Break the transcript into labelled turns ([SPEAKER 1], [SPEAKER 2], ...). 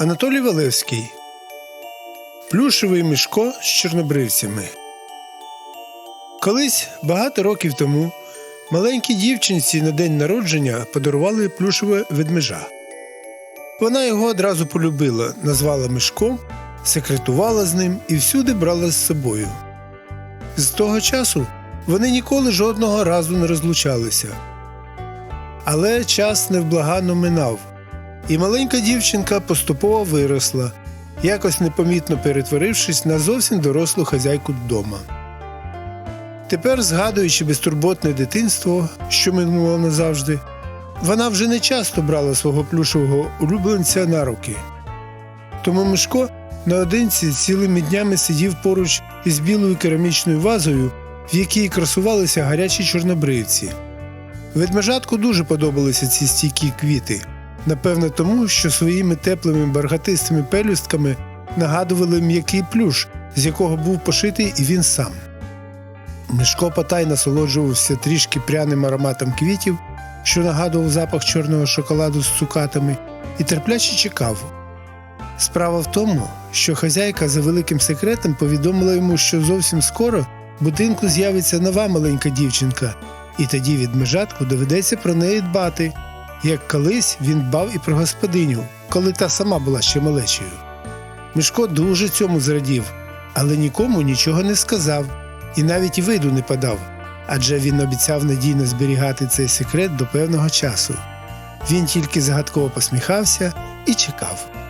[SPEAKER 1] Анатолій Валевський. Плюшевий мішко з чорнобривцями. Колись багато років тому маленькій дівчинці на день народження подарували плюшеве ведмежа. Вона його одразу полюбила, назвала мишком, секретувала з ним і всюди брала з собою. З того часу вони ніколи жодного разу не розлучалися. Але час невблаганно минав, і маленька дівчинка поступово виросла, якось непомітно перетворившись на зовсім дорослу хазяйку вдома. Тепер, згадуючи безтурботне дитинство, що минуло назавжди, вона вже не часто брала свого плюшевого улюбленця на руки. Тому Мишко наодинці цілими днями сидів поруч із білою керамічною вазою, в якій красувалися гарячі чорнобривці. Ведмежатку дуже подобалися ці стійкі квіти, напевно, тому, що своїми теплими баргатистими пелюстками нагадували м'який плюш, з якого був пошитий і він сам. Мишко Потай насолоджувався трішки пряним ароматом квітів, що нагадував запах чорного шоколаду з цукатами, і терпляче чекав. Справа в тому, що хазяйка за великим секретом повідомила йому, що зовсім скоро в будинку з'явиться нова маленька дівчинка, і тоді від межатку доведеться про неї дбати, як колись він дбав і про господиню, коли та сама була ще малечею. Мишко дуже цьому зрадів, але нікому нічого не сказав і навіть виду не подав, адже він обіцяв надійно зберігати цей секрет до певного часу. Він тільки загадково посміхався і чекав.